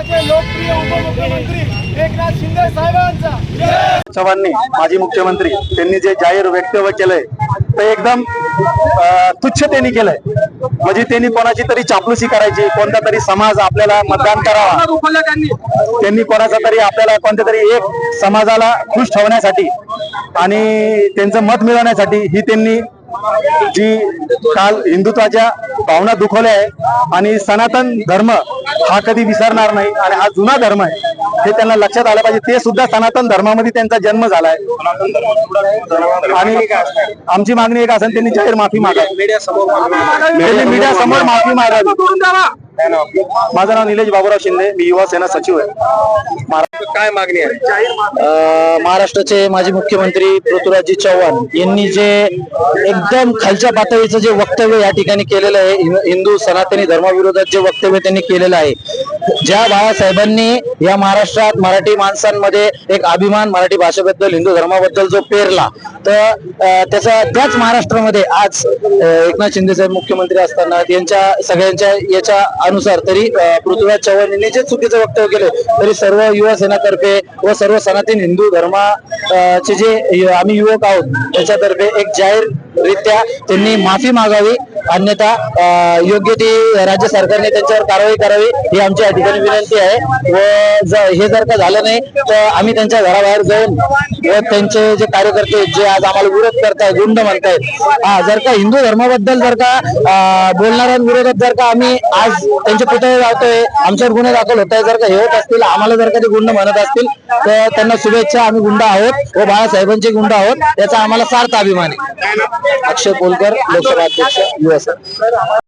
महाराष्ट्राचे लोकप्रिय उपमुख्यमंत्री एकनाथ शिंदे साहेबांचा. चव्हाणी माजी मुख्यमंत्री त्यांनी जे जाहीर वक्तव्य केलंय ते एकदम तुच्छ त्यांनी केलंय. म्हणजे त्यांनी कोणाची तरी चापलुसी करायची कोणता तरी समाज आपल्याला मतदान करावा. त्यांनी कोणाचा तरी आपल्याला कोणत्या तरी एक समाजाला खुश ठेवण्यासाठी आणि त्यांचं मत मिळवण्यासाठी ही त्यांनी जी काल हिंदुत्वाच्या भावना दुखवल्या आहे आणि सनातन धर्म हा कधी विसरणार नाही आणि हा जुना धर्म आहे हे त्यांना लक्षात आलं पाहिजे. ते सुद्धा सनातन धर्मामध्ये त्यांचा जन्म झालाय. आणि आमची मागणी एक असेल त्यांनी जाहीर माफी मागावी. मीडिया समोर माफी मागावी. माझं नाव निलेश बाबूराव शिंदे. मी युवा सेना सचिव आहे. महाराष्ट्र काय मागणी आहे? अ, महाराष्ट्राचे माजी मुख्यमंत्री पृथ्वीराजजी चव्हाण यांनी जे एकदम खालच्या पातळीचं जे वक्तव्य या ठिकाणी केलेलं आहे हिं- हिंदू सनातनी धर्माविरोधात जे वक्तव्य त्यांनी केलेलं आहे ज्या बाळासाहेबांनी या महाराष्ट्रात मराठी माणसांमध्ये एक अभिमान मराठी भाषेबद्दल हिंदू धर्माबद्दल जो पेरला तर त्याचा त्याच महाराष्ट्रामध्ये आज एकनाथ शिंदे साहेब मुख्यमंत्री असताना यांच्या सगळ्यांच्या याच्या अनुसार तरी पृथ्वीराज चव्हाण यांनी जे चुकीचं वक्तव्य केलं तरी सर्व युवा सेनातर्फे व सर्व सनातन हिंदू धर्मा चे जे आम्ही युवक आहोत त्याच्यातर्फे एक जाहीर रित्या त्यांनी माफी मागावी. अन्यथा योग्य ती राज्य सरकारने त्यांच्यावर कारवाई करावी ही आमची या ठिकाणी विनंती आहे. व हे जर का झालं नाही तर आम्ही त्यांच्या घराबाहेर जाऊन व त्यांचे जे कार्यकर्ते जे आज आम्हाला विरोध करतायत गुंड म्हणतायत हा जर का हिंदू धर्माबद्दल जर का बोलणाऱ्यांविरोधात जर का आम्ही आज त्यांचे पुतळे लावतोय आमच्यावर गुन्हे दाखल होत आहे जर का हे होत असतील आम्हाला जर का ते गुंड म्हणत असतील तर त्यांना शुभेच्छा आम्ही गुंड आहोत व बाळासाहेबांचे गुंड आहोत याचा आम्हाला सार्थ अभिमान आहे. अक्षय कोलकर लोकसभा अध्यक्ष युवा